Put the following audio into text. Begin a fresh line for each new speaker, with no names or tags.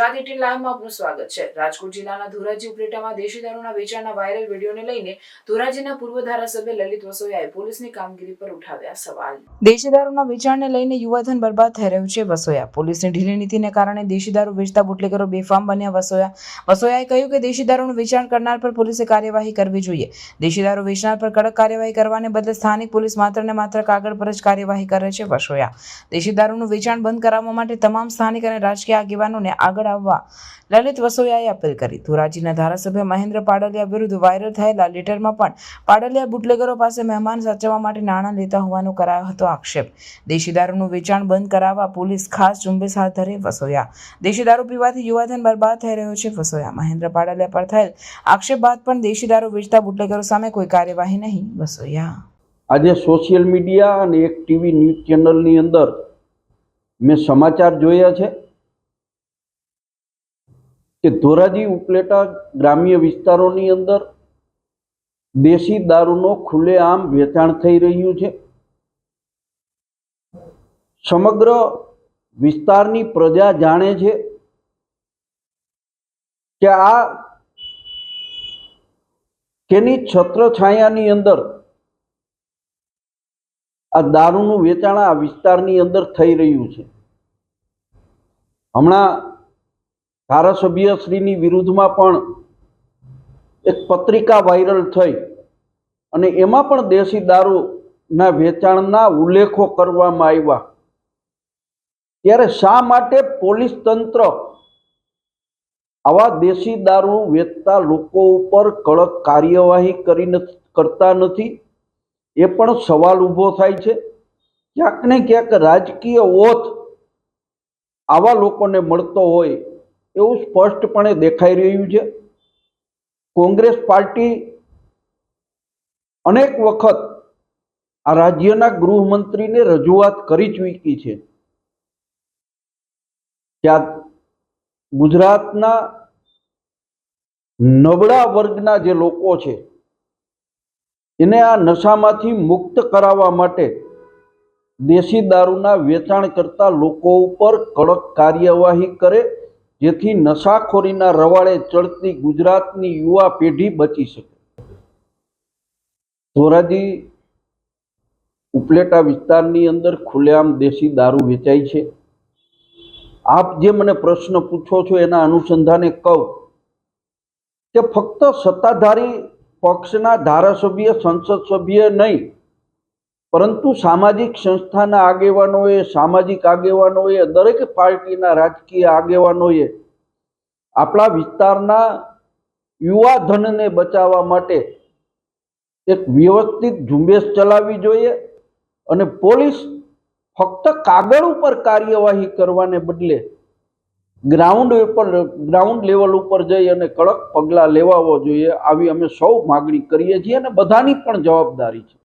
Gujarat eighteen લાઈવમાં આપનું સ્વાગત છે. રાજકોટ જિલ્લાના ધોરાજી ઉપલેટામાં દેશી દારૂના વેચાણના વાયરલ વિડીયોને લઈને ધોરાજીના પૂર્વ ધારાસભ્ય લલિત વસોયાએ પોલીસની કામગીરી પર ઉઠાવ્યા સવાલ. દેશી દારૂના વેચાણને લઈને યુવાધન બરબાદ થઈ રહ્યું છે વસોયા. પોલીસની ઢીલી નીતિને કારણે દેશી દારૂ વેચતા બુટલેગરો બેફામ બન્યા વસોયા. વસોયાએ કહ્યું કે દેશી દારૂનું વેચાણ કરનાર પર પોલીસે કાર્યવાહી કરવી જોઈએ. દેશી દારૂ વેચનાર પર કડક કાર્યવાહી કરવાને બદલે સ્થાનિક પોલીસ માત્ર ને માત્ર કાગળ પર જ કાર્યવાહી કરે છે વસોયા. દેશી દારૂનું વેચાણ બંધ કરાવવા માટે તમામ સ્થાનિક અને રાજકીય આગેવાનોને આગળ આવવા લલિત વસોયાએ અપીલ કરી. ધોરાજીના ધારાસભ્ય મહેન્દ્ર પાડલિયા વિરુદ્ધ વાયરલ થયેલા લેટરમાં પણ પાડલિયા બુટલેગરો પાસે મહેમાન સાચવવા માટે નાણાં લેતા હોવાનો કરાયો હતો આક્ષેપ. દેશી દારૂનું વેચાણ બંધ કરાવવા પોલીસ ખાસ ઝુંબેશ હાથ ધરે વસોયા. દેશી દારૂ પીવાથી યુવાધન બરબાદ થઈ રહ્યો છે વસોયા. મહેન્દ્ર પાડલિયા પર થયેલ આક્ષેપ બાદ પણ દેશી દારૂ વેચતા બુટલેગરો સામે કોઈ કાર્યવાહી નહીં. વસોયા.
આજે સોશિયલ મીડિયા અને એક ટીવી ન્યૂઝ ચેનલની અંદર મેં સમાચાર જોયા છે. કે ધોરાજી ઉપલેટા ગ્રામ્ય વિસ્તારોની અંદર દેશી દારૂનો ખુલ્લેઆમ વેચાણ થઈ રહ્યું છે. સમગ્ર વિસ્તારની પ્રજા જાણે છે કે આ તેની છત્રછાયાની અંદર આ દારૂનું વેચાણ આ વિસ્તારની અંદર થઈ રહ્યું છે. હમણાં ધારાસભ્યશ્રીની વિરુદ્ધમાં પણ એક પત્રિકા વાયરલ થઈ અને એમાં પણ દેશી દારૂના વેચાણના ઉલ્લેખો કરવામાં આવ્યા. ત્યારે શા માટે પોલીસ તંત્ર આવા દેશી દારૂ વેચતા લોકો ઉપર કડક કાર્યવાહી કરી કરતા નથી? એ પણ સવાલ ઊભો થાય છે. ક્યાંક ને ક્યાંક રાજકીય ઓથ આવા લોકોને મળતો હોય એવું સ્પષ્ટપણે દેખાઈ રહ્યું છે. કોંગ્રેસ પાર્ટી અનેક વખત આ રાજ્યના ગૃહમંત્રીને રજૂઆત કરી ચૂકી છે. ત્યાં ગુજરાતના નબળા વર્ગના જે લોકો છે, એને આ નશામાંથી મુક્ત કરાવવા માટે દેશી દારૂના વેચાણ કરતા લોકો ઉપર કડક કાર્યવાહી કરે જેથી નશાખોરીના રવાડે ચડતી ગુજરાતની યુવા પેઢી બચી શકે. ધોરાજી ઉપલેટા વિસ્તારની અંદર ખુલ્લેઆમ દેશી દારૂ વેચાય છે. આપ જે મને પ્રશ્ન પૂછો છો એના અનુસંધાને કહું કે ફક્ત સત્તાધારી પક્ષના ધારાસભ્ય, સંસદ સભ્ય નહીં પરંતુ સામાજિક સંસ્થાના આગેવાનોએ, સામાજિક આગેવાનોએ, દરેક પાર્ટીના રાજકીય આગેવાનોએ આપણા વિસ્તારના યુવા ધનને બચાવવા માટે એક વ્યવસ્થિત ઝુંબેશ ચલાવવી જોઈએ અને પોલીસ ફક્ત કાગળ ઉપર કાર્યવાહી કરવાને બદલે ગ્રાઉન્ડ ઉપર, ગ્રાઉન્ડ લેવલ ઉપર જઈ અને કડક પગલાં લેવાવો જોઈએ, આવી અમે સૌ માગણી કરીએ છીએ અને બધાની પણ જવાબદારી છે.